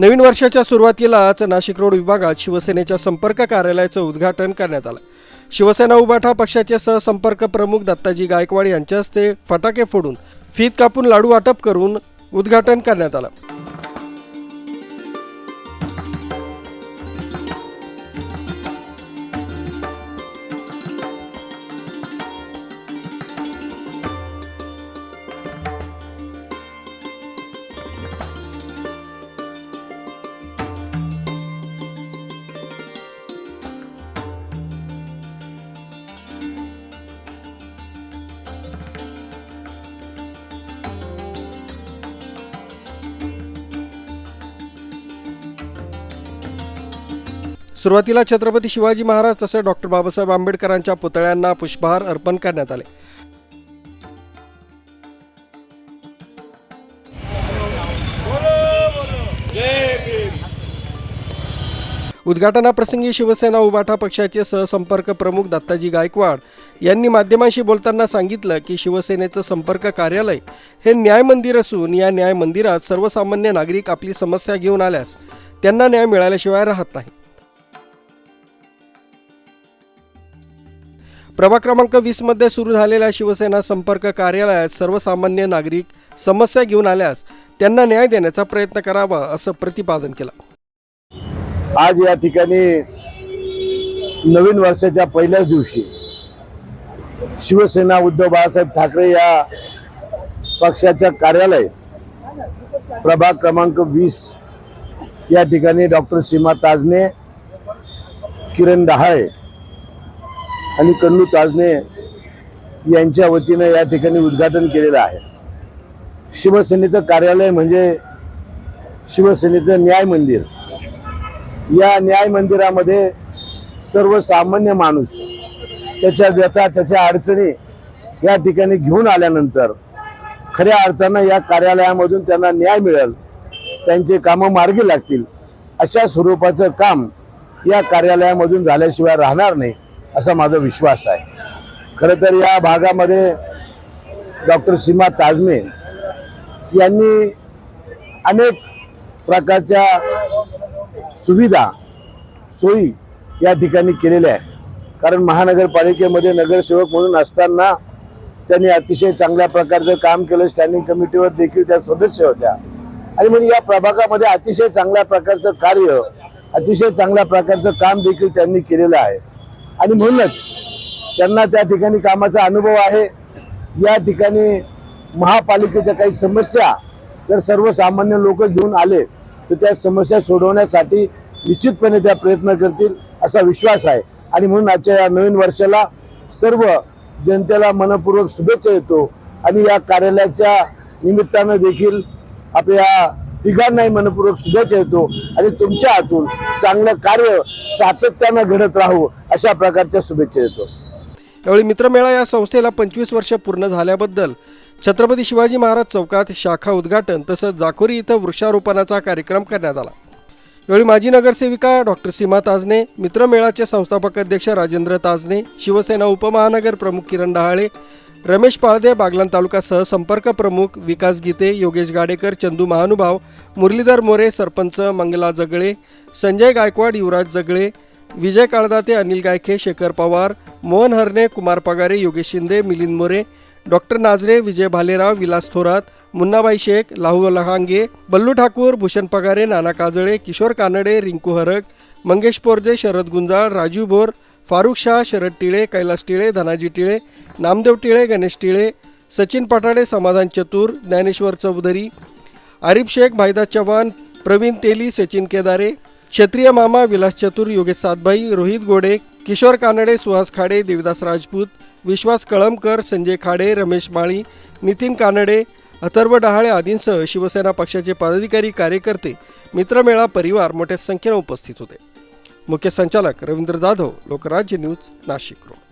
नवीन वर्षाच्या सुरुवातीलाच नाशिक रोड विभागात शिवसेनेच्या संपर्क कार्यालयाचं उद्घाटन करण्यात आलं. शिवसेना उभाठा पक्षाचे सहसंपर्क प्रमुख दत्ताजी गायकवाड यांच्या हस्ते फटाके फोडून फीत कापून लाडू वाटप करून उद्घाटन करण्यात आलं. सुरुवातीला छत्रपती शिवाजी महाराज तसेच डॉक्टर बाबासाहेब आंबेडकरांच्या पुतळ्यांना पुष्पहार अर्पण करण्यात आले. उद्घाटनाप्रसंगी शिवसेना उबाठा पक्षाचे सहसंपर्क प्रमुख दत्ताजी गायकवाड यांनी माध्यमांशी बोलताना सांगितलं की शिवसेनेचं संपर्क कार्यालय हे न्याय मंदिर असून या न्याय मंदिरात सर्वसामान्य नागरिक आपली समस्या घेऊन आल्यास त्यांना न्याय मिळाल्याशिवाय राहत नाही. प्रभाग क्रमांक वीसमध्ये सुरू झालेल्या शिवसेना संपर्क कार्यालयात सर्वसामान्य नागरिक समस्या घेऊन आल्यास त्यांना न्याय देण्याचा प्रयत्न करावा असं प्रतिपादन केलं. आज या ठिकाणी नवीन वर्षाच्या पहिल्याच दिवशी शिवसेना उद्धव बाळासाहेब ठाकरे या पक्षाच्या कार्यालय प्रभाग क्रमांक वीस या ठिकाणी डॉक्टर सीमा ताजने किरण डहाळे आणि कन्नू ताजने यांच्या वतीनं या ठिकाणी उद्घाटन केलेलं आहे. शिवसेनेचं कार्यालय म्हणजे शिवसेनेचं न्याय मंदिर. या न्याय मंदिरामध्ये सर्वसामान्य माणूस त्याच्या व्यथा त्याच्या अडचणी या ठिकाणी घेऊन आल्यानंतर खऱ्या अर्थानं या कार्यालयामधून त्यांना न्याय मिळेल त्यांचे कामं मार्गी लागतील अशा स्वरूपाचं काम या कार्यालयामधून झाल्याशिवाय राहणार नाही. असा माझा विश्वास आहे. खरं तर या भागामध्ये डॉक्टर सीमा ताजने यांनी अनेक प्रकारच्या सुविधा सोयी या ठिकाणी केलेल्या आहे कारण महानगरपालिकेमध्ये नगरसेवक म्हणून असताना त्यांनी अतिशय चांगल्या प्रकारचं काम केलं. स्टँडिंग कमिटीवर देखील त्या सदस्य होत्या. आणि म्हणजे या प्रभागामध्ये अतिशय चांगल्या प्रकारचं कार्य अतिशय चांगल्या प्रकारचं काम देखील त्यांनी केलेलं आहे. आणि म्हणूनच त्यांना त्या ठिकाणी कामाचा अनुभव आहे. या ठिकाणी महापालिकेच्या काही समस्या जर सर्वसामान्य लोक घेऊन आले तर त्या समस्या सोडवण्यासाठी निश्चितपणे त्या प्रयत्न करतील असा विश्वास आहे. आणि म्हणून आजच्या या नवीन वर्षाला सर्व जनतेला मनपूर्वक शुभेच्छा येतो आणि या कार्यालयाच्या निमित्तानं देखील आपल्या तिघांनाही मनपूर्वक शुभेच्छा येतो आणि तुमच्या हातून चांगलं कार्य सातत्यानं घडत राहू अशा प्रकारच्या शुभेच्छा येतो यावेळी मित्रमेळा या संस्थेला पंचवीस वर्ष पूर्ण झाल्याबद्दल छत्रपती शिवाजी महाराज चौकात शाखा उद्घाटन तसंच जाकोरी इथं वृक्षारोपणाचा कार्यक्रम करण्यात आला. यावेळी माजी नगरसेविका डॉक्टर सीमा ताजने मित्रमेळाचे संस्थापक अध्यक्ष राजेंद्र ताजने शिवसेना उपमहानगर प्रमुख किरण डहाळे रमेश पाळदे बागलान तालुका सहसंपर्क प्रमुख विकास गीते योगेश गाडेकर चंदू महानुभाव मुरलीधर मोरे सरपंच मंगला जगळे संजय गायकवाड युवराज जगळे विजय काळदाते अनिल गायखे शेखर पवार मोहन हरणे कुमार पगारे योगेश शिंदे मिलिंद मोरे डॉक्टर नाजरे विजय भालेराव विलास थोरात मुन्नाबाई शेख लाहू लहांगे बल्लू ठाकूर भूषण पगारे नाना काजळे किशोर कानडे रिंकू हरक मंगेश पोरजे शरद गुंजाळ राजू भोर फारुख शाह शरद टिळे कैलास टिळे धनाजी टिळे नामदेव टिळे गणेश टिळे सचिन पटाडे समाधान चतुर ज्ञानेश्वर चौधरी आरिफ शेख भाईदास चव्हाण प्रवीण तेली सचिन केदारे क्षत्रिय मामा विलास चतुर योगेश सातभाई रोहित गोडे किशोर कानडे सुहास खाडे देवदास राजपूत विश्वास कळमकर संजय खाडे रमेश माळी नितीन कानडे अथर्व डहाळे आदींसह शिवसेना पक्षाचे पदाधिकारी कार्यकर्ते मित्रमेळा परिवार मोठ्या संख्येनं उपस्थित होते. मुख्य संचालक रवींद्र जाधव लोकराज्य न्यूज नाशिक रोड